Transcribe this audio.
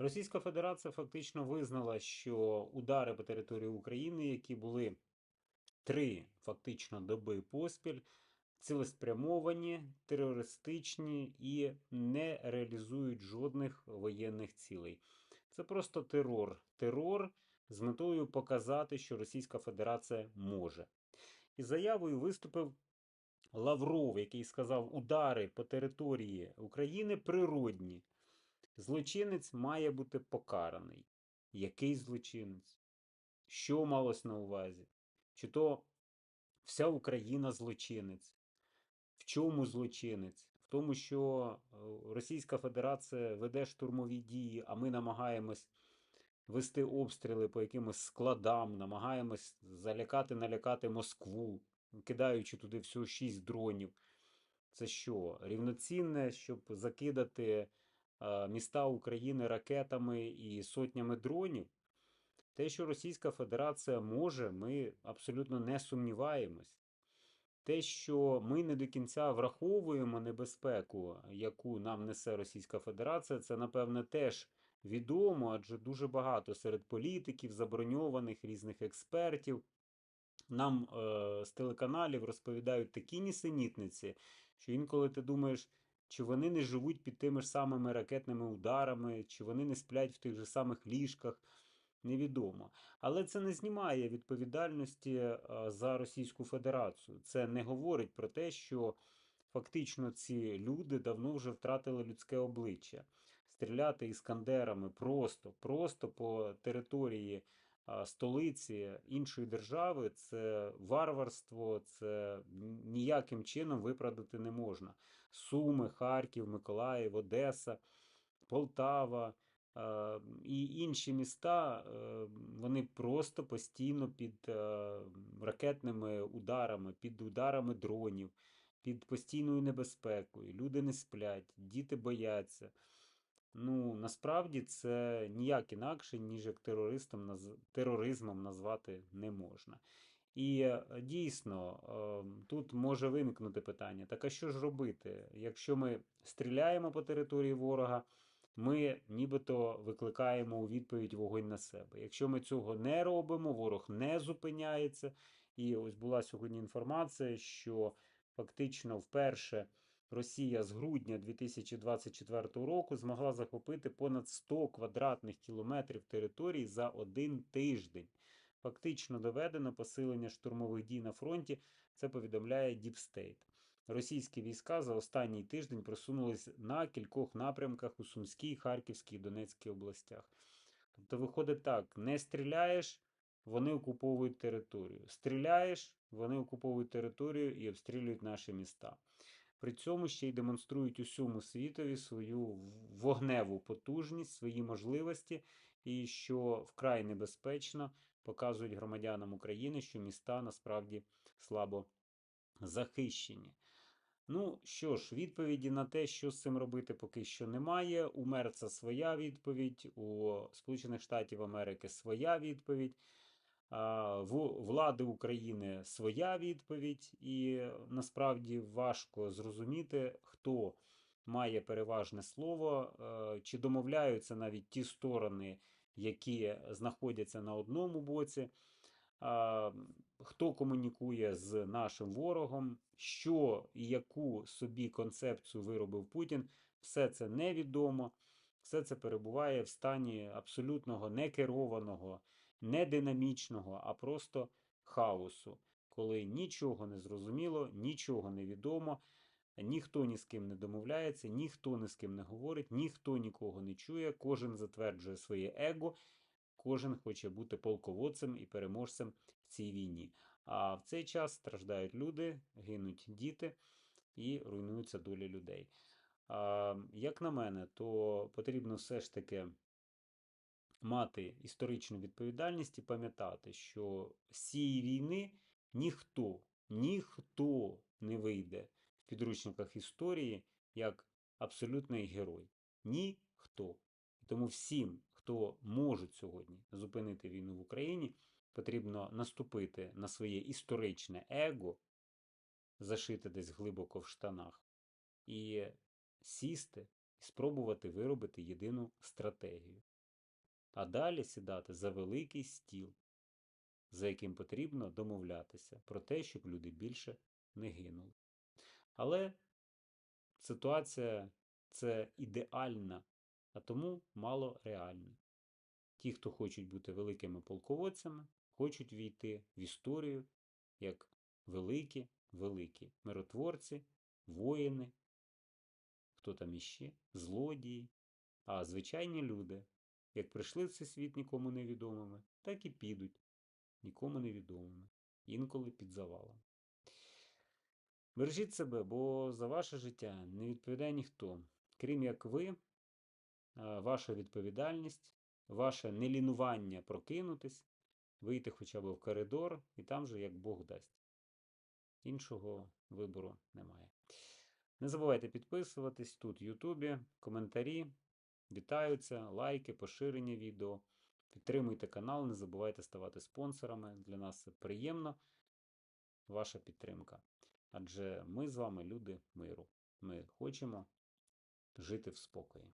Російська Федерація фактично визнала, що удари по території України, які були три фактично доби поспіль, цілеспрямовані, терористичні і не реалізують жодних воєнних цілей. Це просто терор. Терор з метою показати, що Російська Федерація може. І заявою виступив Лавров, який сказав, удари по території України природні. Злочинець має бути покараний. Який злочинець? Що малось на увазі? Чи то вся Україна злочинець? В чому злочинець? В тому, що е, Російська Федерація веде штурмові дії, а ми намагаємось вести обстріли по якимось складам, намагаємось залякати, налякати Москву, кидаючи туди всього шість дронів. Це що? Рівноцінне, щоб закидати міста України ракетами і сотнями дронів? Те, що Російська Федерація може, ми абсолютно не сумніваємось. Те, що ми не до кінця враховуємо небезпеку, яку нам несе Російська Федерація, це, напевне, теж відомо, адже дуже багато серед політиків, заброньованих різних експертів. Нам е, з телеканалів розповідають такі нісенітниці, що інколи ти думаєш, чи вони не живуть під тими ж самими ракетними ударами, чи вони не сплять в тих же самих ліжках, невідомо. Але це не знімає відповідальності е, за Російську Федерацію. Це не говорить про те, що фактично ці люди давно вже втратили людське обличчя. Стріляти іскандерами просто, просто по території столиці іншої держави це варварство, це ніяким чином виправдати не можна. Суми, Харків, Миколаїв, Одеса, Полтава і інші міста, е, вони просто постійно під е, ракетними ударами, під ударами дронів, під постійною небезпекою. Люди не сплять, діти бояться. Ну, насправді це ніяк інакше, ніж як терористом, тероризмом назвати не можна. І е, дійсно, е, тут може виникнути питання: так а що ж робити? Якщо ми стріляємо по території ворога, ми нібито викликаємо у відповідь вогонь на себе. Якщо ми цього не робимо, ворог не зупиняється. І ось була сьогодні інформація, що фактично вперше Росія з грудня 2024 року змогла захопити понад 100 квадратних кілометрів території за один тиждень. Фактично доведено посилення штурмових дій на фронті. Це повідомляє State. Російські війська за останній тиждень просунулись на кількох напрямках у Сумській, Харківській і Донецькій областях. Тобто, виходить так: не стріляєш, вони окуповують територію. Стріляєш, вони окуповують територію і обстрілюють наші міста. При цьому ще й демонструють усьому світові свою вогневу потужність, свої можливості, і що вкрай небезпечно показують громадянам України, що міста насправді слабо захищені. Ну що ж, відповіді на те, що з цим робити, поки що немає. У Мерца своя відповідь, у Сполучених Штатів Америки своя відповідь. В влади України своя відповідь, і насправді важко зрозуміти, хто має переважне слово, е, чи домовляються навіть ті сторони, які знаходяться на одному боці, хто комунікує з нашим ворогом, що і яку собі концепцію виробив Путін, все це невідомо, все це перебуває в стані абсолютного некерованого, не динамічного, а просто хаосу, коли нічого не зрозуміло, нічого не відомо. Ніхто ні з ким не домовляється, ніхто ні з ким не говорить, ніхто нікого не чує, кожен затверджує своє его, кожен хоче бути полководцем і переможцем в цій війні. А в цей час страждають люди, гинуть діти і руйнуються долі людей. Як на мене, то потрібно все ж таки мати історичну відповідальність і пам'ятати, що з цієї війни ніхто, ніхто не вийде підручниках історії як абсолютний герой. Ніхто. Тому всім, хто може сьогодні зупинити війну в Україні, потрібно наступити на своє історичне его, зашите десь глибоко в штанах, і сісти, і спробувати виробити єдину стратегію. А далі сідати за великий стіл, за яким потрібно домовлятися про те, щоб люди більше не гинули. Але ситуація це ідеальна, а тому мало реальна. Ті, хто хочуть бути великими полководцями, хочуть війти в історію як великі, великі миротворці, воїни, хто там іще, злодії, а звичайні люди, як прийшли в цей світ нікому невідомими, так і підуть нікому невідомими, інколи під завалом. Бережіть себе, бо за ваше життя не відповідає ніхто, крім як ви, ваша відповідальність, ваше нелінування прокинутись, вийти хоча б в коридор, і там же як Бог дасть. Іншого вибору немає. Не забувайте підписуватись тут в Ютубі, коментарі, вітаються, лайки, поширення відео. Підтримуйте канал, не забувайте ставати спонсорами. Для нас це приємно, ваша підтримка. Адже ми з вами люди миру. Ми хочемо жити в спокої.